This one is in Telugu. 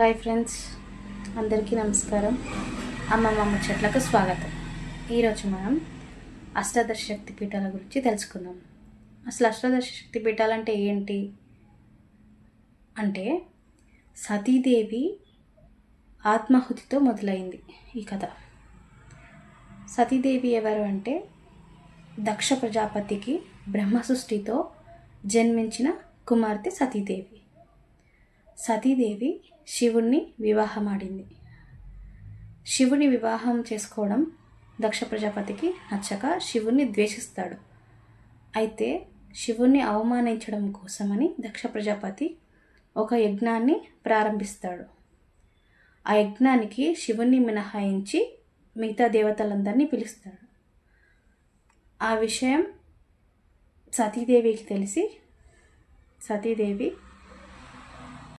హాయ్ ఫ్రెండ్స్ అందరికీ నమస్కారం. అమ్మమ్మ ముచ్చట్లకు స్వాగతం. ఈరోజు మనం అష్టాదశ శక్తి పీఠాల గురించి తెలుసుకుందాం. అసలు అష్టాదశ శక్తి పీఠాలు అంటే ఏంటి? అంటే సతీదేవి ఆత్మాహుతితో మొదలైంది ఈ కథ. సతీదేవి ఎవరు అంటే దక్ష ప్రజాపతికి బ్రహ్మ సృష్టితో జన్మించిన కుమార్తె సతీదేవి. సతీదేవి శివుణ్ణి వివాహమాడింది. శివుని వివాహం చేసుకోవడం దక్ష ప్రజాపతికి నచ్చక శివుణ్ణి ద్వేషిస్తాడు. అయితే శివుణ్ణి అవమానించడం కోసమని దక్ష ప్రజాపతి ఒక యజ్ఞాన్ని ప్రారంభిస్తాడు. ఆ యజ్ఞానికి శివుణ్ణి మినహాయించి మిగతా దేవతలందరినీ పిలుస్తాడు. ఆ విషయం సతీదేవికి తెలిసి సతీదేవి